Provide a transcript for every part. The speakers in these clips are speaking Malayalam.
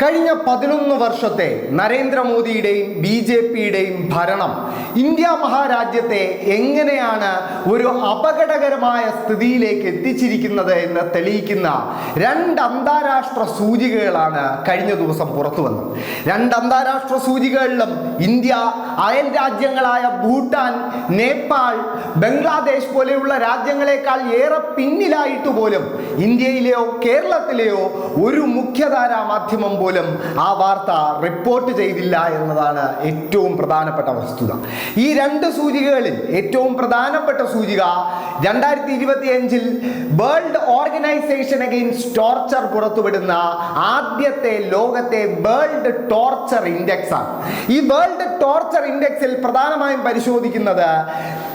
കഴിഞ്ഞ പതിനൊന്ന് വർഷത്തെ നരേന്ദ്രമോദിയുടെയും ബി ജെ പിയുടെയും ഭരണം ഇന്ത്യ മഹാരാജ്യത്തെ എങ്ങനെയാണ് ഒരു അപകടകരമായ സ്ഥിതിയിലേക്ക് എത്തിച്ചിരിക്കുന്നത് എന്ന് തെളിയിക്കുന്ന രണ്ട് അന്താരാഷ്ട്ര സൂചികകളാണ് കഴിഞ്ഞ ദിവസം പുറത്തു വന്നത്. രണ്ട് അന്താരാഷ്ട്ര സൂചികകളിലും ഇന്ത്യ അയൽ രാജ്യങ്ങളായ ഭൂട്ടാൻ നേപ്പാൾ ബംഗ്ലാദേശ് പോലെയുള്ള രാജ്യങ്ങളെക്കാൾ ഏറെ പിന്നിലായിട്ട് പോലും ഇന്ത്യയിലെയോ കേരളത്തിലെയോ ഒരു മുഖ്യധാരാ മാധ്യമം പോലും ആ വാർത്ത റിപ്പോർട്ട് ചെയ്തില്ല എന്നതാണ് ഏറ്റവും പ്രധാനപ്പെട്ട വസ്തുത. ഈ രണ്ട് സൂചികകളിൽ ഏറ്റവും പ്രധാനപ്പെട്ട സൂചിക രണ്ടായിരത്തി ഇരുപത്തി അഞ്ചിൽ വേൾഡ് ഓർഗനൈസേഷൻ അഗെയിൻസ്റ്റ് ടോർച്ചർ പുറത്തുവിടുന്ന ആദ്യത്തെ ലോകത്തെ വേൾഡ് ടോർച്ചർ ഇൻഡെക്സ് ആണ്. ഈ വേൾഡ് ടോർച്ചർ ഇൻഡെക്സിൽ പ്രധാനമായും പരിശോധിക്കുന്നത്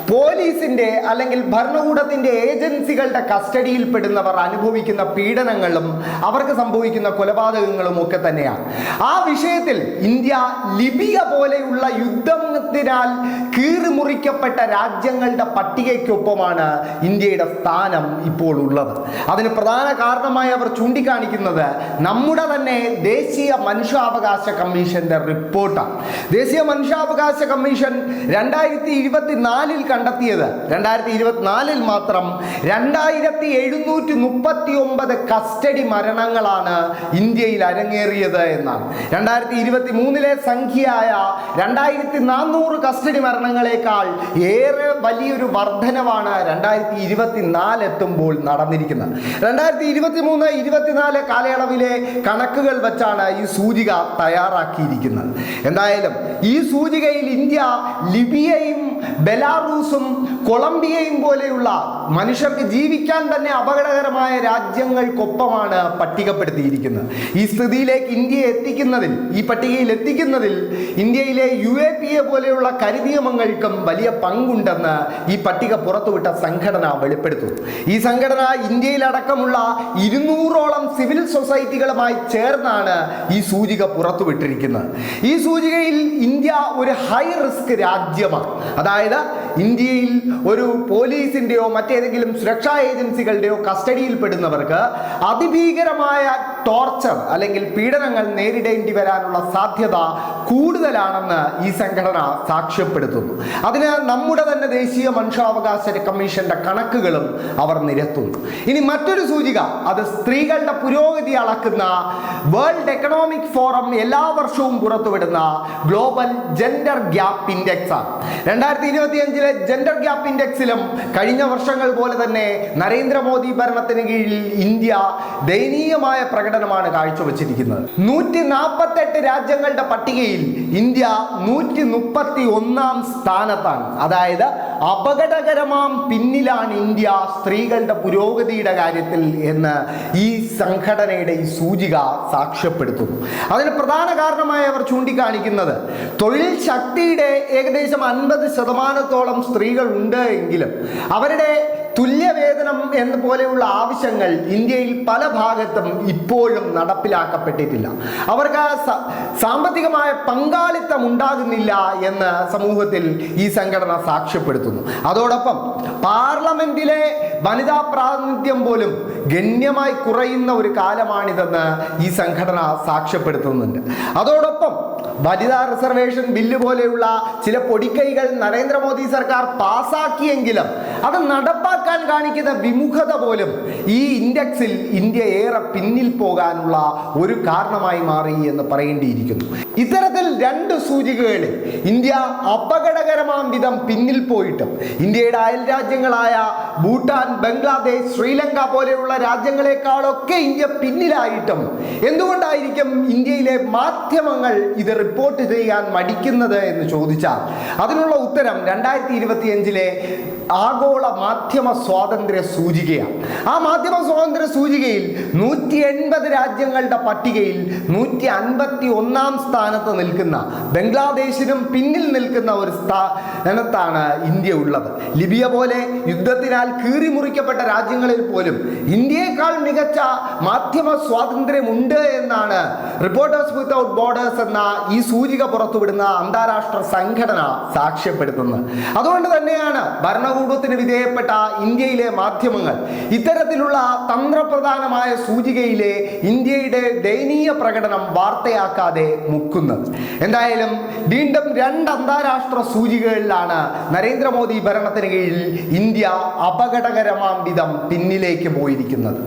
പോലീസിന്റെ അല്ലെങ്കിൽ ഭരണകൂടത്തിന്റെ ഏജൻസികളുടെ കസ്റ്റഡിയിൽപ്പെടുന്നവർ അനുഭവിക്കുന്ന പീഡനങ്ങളും അവർക്ക് സംഭവിക്കുന്ന കൊലപാതകങ്ങളും ഒക്കെ തന്നെയാണ്. ആ വിഷയത്തിൽ ഇന്ത്യ ലിബിയ പോലെയുള്ള യുദ്ധത്തിനാൽ കീറിമുറിക്കപ്പെട്ട രാജ്യങ്ങളുടെ പട്ടികയ്ക്കൊപ്പമാണ് ഇന്ത്യയുടെ സ്ഥാനം ഇപ്പോൾ ഉള്ളത്. അതിന് പ്രധാന കാരണമായി അവർ ചൂണ്ടിക്കാണിക്കുന്നത് നമ്മുടെ തന്നെ ദേശീയ മനുഷ്യാവകാശ കമ്മീഷന്റെ റിപ്പോർട്ടാണ്. ദേശീയ മനുഷ്യാവകാശ കമ്മീഷൻ രണ്ടായിരത്തി ഇരുപത്തിനാലിൽ കണ്ടെത്തിയത്. രണ്ടായിരത്തി ഇരുപത്തിനാലിൽ മാത്രം രണ്ടായിരത്തി എഴുന്നൂറ്റി മുപ്പത്തി ഒമ്പത് കസ്റ്റഡി മരണങ്ങളാണ് ഇന്ത്യയിൽ അരങ്ങേറിയത് എന്നാണ്. രണ്ടായിരത്തി ഇരുപത്തി മൂന്നിലെ സംഖ്യയായ രണ്ടായിരത്തി നാനൂറ് കസ്റ്റഡി മരണങ്ങളെക്കാൾ ഏറെ വലിയൊരു വർധനവാണ് രണ്ടായിരത്തി ഇരുപത്തിനാല് എത്തുമ്പോൾ നടന്നിരിക്കുന്നത്. രണ്ടായിരത്തി ഇരുപത്തി മൂന്ന് ഇരുപത്തിനാല് കാലയളവിലെ കണക്കുകൾ വെച്ചാണ് ഈ സൂചിക തയ്യാറാക്കിയിരിക്കുന്നത്. എന്തായാലും ഈ സൂചികയിൽ ഇന്ത്യ ലിബിയയും ബെലാറൂസും കൊളംബിയയും പോലെയുള്ള മനുഷ്യർക്ക് ജീവിക്കാൻ തന്നെ അപകടകരമായ രാജ്യങ്ങൾക്കൊപ്പമാണ് പട്ടികപ്പെടുത്തിയിരിക്കുന്നത്. ഈ സ്ഥിതിയിലേക്ക് ഇന്ത്യയെ എത്തിക്കുന്നതിൽ ഈ പട്ടികയിൽ എത്തിക്കുന്നതിൽ ഇന്ത്യയിലെ യു എ പി എ പോലെയുള്ള കരിനിയമങ്ങൾക്കും വലിയ പങ്കുണ്ടെന്ന് ഈ പട്ടിക പുറത്തുവിട്ട സംഘടന വെളിപ്പെടുത്തുന്നു. ഈ സംഘടന ഇന്ത്യയിലടക്കമുള്ള ഇരുന്നൂറോളം സിവിൽ സൊസൈറ്റികളുമായി ചേർന്നാണ് ഈ സൂചിക പുറത്തുവിട്ടിരിക്കുന്നത്. ഈ സൂചികയിൽ ഇന്ത്യ ഒരു ഹൈ റിസ്ക് രാജ്യമാണ്. അതായത് ഇന്ത്യയിൽ ഒരു പോലീസിന്റെയോ മറ്റേതെങ്കിലും സുരക്ഷാ ഏജൻസികളുടെയോ കസ്റ്റഡിയിൽപ്പെടുന്നവർക്ക് അതിഭീകരമായ ടോർച്ചർ അല്ലെങ്കിൽ പീഡനങ്ങൾ നേരിടേണ്ടി വരാനുള്ള സാധ്യത കൂടുതലാണെന്ന് ഈ സംഘടന സാക്ഷ്യപ്പെടുത്തുന്നു. അതിന് നമ്മുടെ തന്നെ ദേശീയ മനുഷ്യാവകാശ കമ്മീഷന്റെ കണക്കുകളും അവർ നിരത്തുന്നു. ഇനി മറ്റൊരു സൂചിക അത് സ്ത്രീകളുടെ പുരോഗതി അളക്കുന്ന വേൾഡ് എക്കണോമിക് ഫോറം എല്ലാ വർഷവും പുറത്തുവിടുന്ന ഗ്ലോബൽ ജെൻഡർ ഗ്യാപ്പ് ഇൻഡെക്സ് ആണ്. രണ്ടായിരത്തി ഇരുപത്തി അഞ്ചിലെ ജെൻഡർ ഗ്യാപ്പ് ഇൻഡെക്സിലും കഴിഞ്ഞ വർഷങ്ങൾ പോലെ തന്നെ നരേന്ദ്രമോദി ഭരണത്തിന് കീഴിൽ ഇന്ത്യ ദയനീയമായ പ്രകടനമാണ് കാഴ്ചവെച്ചിരിക്കുന്നത്. നൂറ്റി നാൽപ്പത്തെട്ട് രാജ്യങ്ങളുടെ പട്ടികയിൽ ഇന്ത്യ നൂറ്റി മുപ്പത്തി ഒന്നാം സ്ഥാനത്താണ്. അതായത് അപകടകരമാം പിന്നിലാണ് ഇന്ത്യ സ്ത്രീകളുടെ പുരോഗതിയുടെ കാര്യത്തിൽ എന്ന് ഈ സംഘടനയുടെ ഈ സൂചിക സാക്ഷ്യപ്പെടുത്തുന്നു. അതിന് പ്രധാന കാരണമായി അവർ ചൂണ്ടിക്കാണിക്കുന്നത് തൊഴിൽ ശക്തിയുടെ ഏകദേശം അൻപത് ശതമാനത്തോളം സ്ത്രീകൾ ഉണ്ട് എങ്കിലും അവരുടെ തുല്യവേതനം എന്ന പോലെയുള്ള ആവശ്യങ്ങൾ ഇന്ത്യയിൽ പല ഭാഗത്തും ഇപ്പോഴും നടപ്പിലാക്കപ്പെട്ടിട്ടില്ല. അവർക്ക് സാമ്പത്തികമായ പങ്കാളിത്തം ഉണ്ടാകുന്നില്ല എന്ന് സമൂഹത്തിൽ ഈ സംഘടന സാക്ഷ്യപ്പെടുത്തുന്നു. അതോടൊപ്പം പാർലമെന്റിലെ വനിതാ പ്രാതിനിധ്യം പോലും ഗണ്യമായി കുറയുന്ന ഒരു കാലമാണിതെന്ന് ഈ സംഘടന സാക്ഷ്യപ്പെടുത്തുന്നുണ്ട്. അതോടൊപ്പം വനിതാ റിസർവേഷൻ ബില്ല് പോലെയുള്ള ചില പൊടിക്കൈകൾ നരേന്ദ്രമോദി സർക്കാർ പാസാക്കിയെങ്കിലും അത് നടപ്പാക്കാൻ കാണിക്കുന്ന വിമുഖത പോലും ഈ ഇൻഡെക്സിൽ ഇന്ത്യ ഏറെ പിന്നിൽ പോകാനുള്ള ഒരു കാരണമായി മാറി എന്ന് പറയേണ്ടിയിരിക്കുന്നു. ഇത്തരത്തിൽ രണ്ട് സൂചികകളിൽ ഇന്ത്യ അപകടകരമാം വിധം പിന്നിൽ പോയിട്ടും. ഇന്ത്യയുടെ അയൽ രാജ്യങ്ങളായ ഭൂട്ടാൻ ബംഗ്ലാദേശ് ശ്രീലങ്ക പോലെയുള്ള രാജ്യങ്ങളെക്കാളൊക്കെ ഇന്ത്യ പിന്നിലായിട്ടും. എന്തുകൊണ്ടായിരിക്കും ഇന്ത്യയിലെ മാധ്യമങ്ങൾ ഇത് റിപ്പോർട്ട് ചെയ്യാൻ മടിക്കുന്നത് എന്ന് ചോദിച്ചാൽ അതിനുള്ള ഉത്തരം രണ്ടായിരത്തി ഇരുപത്തി അഞ്ചിലെ ആഗോള മാധ്യമ സ്വാതന്ത്ര്യ സൂചികയാണ്. ആ മാധ്യമ സ്വാതന്ത്ര്യ സൂചികയിൽ നൂറ്റി എൺപത് രാജ്യങ്ങളുടെ പട്ടികയിൽ നൂറ്റി അൻപത്തി ഒന്നാം സ്ഥാനത്ത് നിൽക്കുന്ന ബംഗ്ലാദേശിനും പിന്നിൽ നിൽക്കുന്ന ഒരു സ്ഥാനത്താണ് ഇന്ത്യ ഉള്ളത്. ലിബിയ പോലെ യുദ്ധത്തിനാൽ കീറിമുറിക്കപ്പെട്ട രാജ്യങ്ങളിൽ പോലും ഇന്ത്യയെക്കാൾ മികച്ച മാധ്യമ സ്വാതന്ത്ര്യമുണ്ട് എന്നാണ് റിപ്പോർട്ടേഴ്സ് വിത്തൗട്ട് ബോർഡേഴ്സ് എന്ന ഈ സൂചിക പുറത്തുവിടുന്ന അന്താരാഷ്ട്ര സംഘടന സാക്ഷ്യപ്പെടുത്തുന്നത് അതുകൊണ്ട് തന്നെയാണ് ഭരണകൂടത്തിന് വിധേയപ്പെട്ട ഇന്ത്യയിലെ മാധ്യമങ്ങൾ ഇത്തരത്തിലുള്ള തന്ത്രപ്രധാനമായ സൂചികയിലെ ഇന്ത്യയുടെ ദയനീയ പ്രകടനം വാർത്തയാക്കാതെ മുക്കുന്നത്. എന്തായാലും വീണ്ടും രണ്ട് അന്താരാഷ്ട്ര സൂചികകളിലാണ് നരേന്ദ്രമോദി ഭരണത്തിന് കീഴിൽ ഇന്ത്യ അപകടകരമാം വിധം പിന്നിലേക്ക് പോയിരിക്കുന്നത്.